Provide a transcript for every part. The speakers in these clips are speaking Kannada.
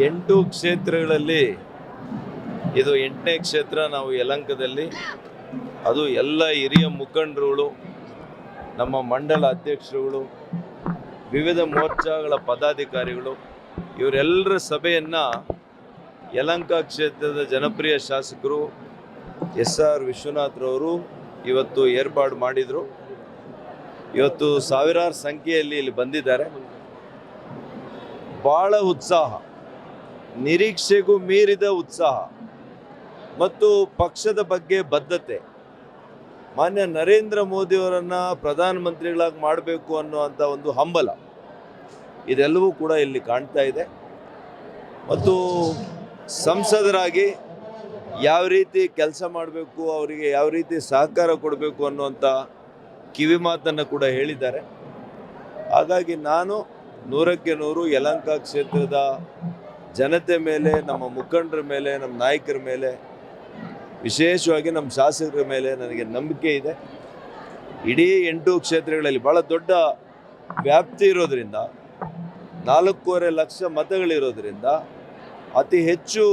ಎಂಟು ಕ್ಷೇತ್ರಗಳಲ್ಲಿ, ಇದು ಎಂಟನೇ ಕ್ಷೇತ್ರ ನಾವು ಯಲಂಕದಲ್ಲಿ, ಅದು ಎಲ್ಲ ಹಿರಿಯ ಮುಖಂಡರುಗಳು, ನಮ್ಮ ಮಂಡಲ ಅಧ್ಯಕ್ಷರುಗಳು, ವಿವಿಧ ಮೋರ್ಚಾಗಳ ಪದಾಧಿಕಾರಿಗಳು, ಇವರೆಲ್ಲರ ಸಭೆಯನ್ನು ಯಲಂಕ ಕ್ಷೇತ್ರದ ಜನಪ್ರಿಯ ಶಾಸಕರು ಎಸ್ ಆರ್ ವಿಶ್ವನಾಥ್ರವರು ಇವತ್ತು ಏರ್ಪಾಡು ಮಾಡಿದರು. ಇವತ್ತು ಸಾವಿರಾರು ಸಂಖ್ಯೆಯಲ್ಲಿ ಇಲ್ಲಿ ಬಂದಿದ್ದಾರೆ. ಭಾಳ ಉತ್ಸಾಹ. ನಿರೀಕ್ಷೆಗೂ ಮೀರಿದ ಉತ್ಸಾಹ ಮತ್ತು ಪಕ್ಷದ ಬಗ್ಗೆ ಬದ್ಧತೆ. ಮಾನ್ಯ ನರೇಂದ್ರ ಮೋದಿಯವರನ್ನು ಪ್ರಧಾನಮಂತ್ರಿಗಳಾಗಿ ಮಾಡಬೇಕು ಅನ್ನುವಂಥ ಒಂದು ಹಂಬಲ ಇದೆಲ್ಲವೂ ಕೂಡ ಇಲ್ಲಿ ಕಾಣ್ತಾ ಇದೆ. ಮತ್ತು ಸಂಸದರಾಗಿ ಯಾವ ರೀತಿ ಕೆಲಸ ಮಾಡಬೇಕು, ಅವರಿಗೆ ಯಾವ ರೀತಿ ಸಹಕಾರ ಕೊಡಬೇಕು ಅನ್ನುವಂಥ ಕಿವಿ ಮಾತನ್ನು ಕೂಡ ಹೇಳಿದ್ದಾರೆ. ಹಾಗಾಗಿ ನಾನು ನೂರಕ್ಕೆ ನೂರು ಯಲಂಕ ಕ್ಷೇತ್ರದ ಜನತೆ ಮೇಲೆ, ನಮ್ಮ ಮುಖಂಡರ ಮೇಲೆ, ನಮ್ಮ ನಾಯಕರ ಮೇಲೆ, ವಿಶೇಷವಾಗಿ ನಮ್ಮ ಶಾಸಕರ ಮೇಲೆ ನನಗೆ ನಂಬಿಕೆ ಇದೆ. ಇಡೀ ಎಂಟು ಕ್ಷೇತ್ರಗಳಲ್ಲಿ ಭಾಳ ದೊಡ್ಡ ವ್ಯಾಪ್ತಿ ಇರೋದ್ರಿಂದ, ನಾಲ್ಕೂವರೆ ಲಕ್ಷ ಮತಗಳಿರೋದ್ರಿಂದ ಅತಿ ಹೆಚ್ಚು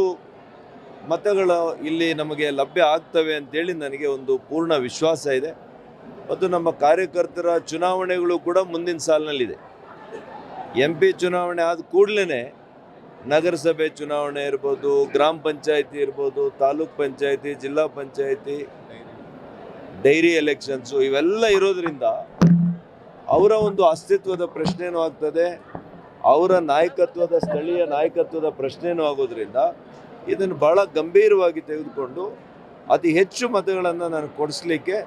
ಮತಗಳು ಇಲ್ಲಿ ನಮಗೆ ಲಭ್ಯ ಆಗ್ತವೆ ಅಂತೇಳಿ ನನಗೆ ಒಂದು ಪೂರ್ಣ ವಿಶ್ವಾಸ ಇದೆ. ಮತ್ತು ನಮ್ಮ ಕಾರ್ಯಕರ್ತರ ಚುನಾವಣೆಗಳು ಕೂಡ ಮುಂದಿನ ಸಾಲಿನಲ್ಲಿದೆ. ಎಂ ಪಿ ಚುನಾವಣೆ ಆದ ಕೂಡಲೇ ನಗರಸಭೆ ಚುನಾವಣೆ ಇರ್ಬೋದು, ಗ್ರಾಮ ಪಂಚಾಯಿತಿ ಇರ್ಬೋದು, ತಾಲೂಕ್ ಪಂಚಾಯಿತಿ, ಜಿಲ್ಲಾ ಪಂಚಾಯಿತಿ, ಡೈರಿ ಎಲೆಕ್ಷನ್ಸು ಇವೆಲ್ಲ ಇರೋದ್ರಿಂದ ಅವರ ಒಂದು ಅಸ್ತಿತ್ವದ ಪ್ರಶ್ನೆನೂ ಆಗ್ತದೆ, ಅವರ ನಾಯಕತ್ವದ ಸ್ಥಳೀಯ ನಾಯಕತ್ವದ ಪ್ರಶ್ನೆನೂ ಆಗೋದ್ರಿಂದ ಇದನ್ನು ಬಹಳ ಗಂಭೀರವಾಗಿ ತೆಗೆದುಕೊಂಡು ಅತಿ ಹೆಚ್ಚು ಮತಗಳನ್ನು ನಾನು ಕೊಡಿಸ್ಲಿಕ್ಕೆ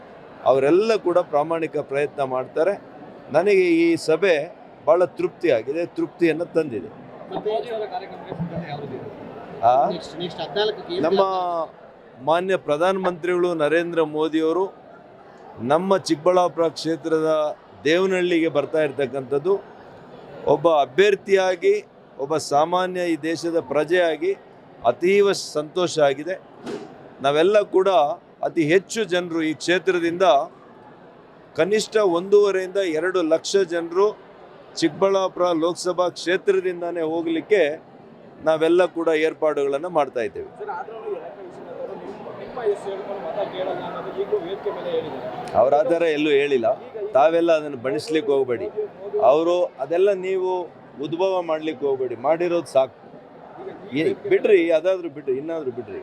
ಅವರೆಲ್ಲ ಕೂಡ ಪ್ರಾಮಾಣಿಕ ಪ್ರಯತ್ನ ಮಾಡ್ತಾರೆ. ನನಗೆ ಈ ಸಭೆ ಭಾಳ ತೃಪ್ತಿಯಾಗಿದೆ, ತೃಪ್ತಿಯನ್ನು ತಂದಿದೆ. ನಮ್ಮ ಮಾನ್ಯ ಪ್ರಧಾನಮಂತ್ರಿಗಳು ನರೇಂದ್ರ ಮೋದಿಯವರು ನಮ್ಮ ಚಿಕ್ಕಬಳ್ಳಾಪುರ ಕ್ಷೇತ್ರದ ದೇವನಹಳ್ಳಿಗೆ ಬರ್ತಾ ಇರ್ತಕ್ಕಂಥದ್ದು ಒಬ್ಬ ಅಭ್ಯರ್ಥಿಯಾಗಿ ಒಬ್ಬ ಸಾಮಾನ್ಯ ಈ ದೇಶದ ಪ್ರಜೆಯಾಗಿ ಅತೀವ ಸಂತೋಷ ಆಗಿದೆ. ನಾವೆಲ್ಲ ಕೂಡ ಅತಿ ಹೆಚ್ಚು ಜನರು ಈ ಕ್ಷೇತ್ರದಿಂದ ಕನಿಷ್ಠ ಒಂದೂವರೆಯಿಂದ ಎರಡು ಲಕ್ಷ ಜನರು ಚಿಕ್ಕಬಳ್ಳಾಪುರ ಲೋಕಸಭಾ ಕ್ಷೇತ್ರದಿಂದನೇ ಹೋಗಲಿಕ್ಕೆ ನಾವೆಲ್ಲ ಕೂಡ ಏರ್ಪಾಡುಗಳನ್ನು ಮಾಡ್ತಾ ಇದ್ದೇವೆ. ಅವ್ರ ಆ ಥರ ಎಲ್ಲೂ ಹೇಳಿಲ್ಲ. ತಾವೆಲ್ಲ ಅದನ್ನು ಬಣಿಸ್ಲಿಕ್ಕೆ ಹೋಗಬೇಡಿ. ಅವರು ಅದೆಲ್ಲ ನೀವು ಉದ್ಭವ ಮಾಡ್ಲಿಕ್ಕೆ ಹೋಗಬೇಡಿ. ಮಾಡಿರೋದು ಸಾಕು. ಬಿಡ್ರಿ ಅದಾದ್ರೂ ಬಿಡ್ರಿ ಇನ್ನಾದ್ರೂ ಬಿಡ್ರಿ.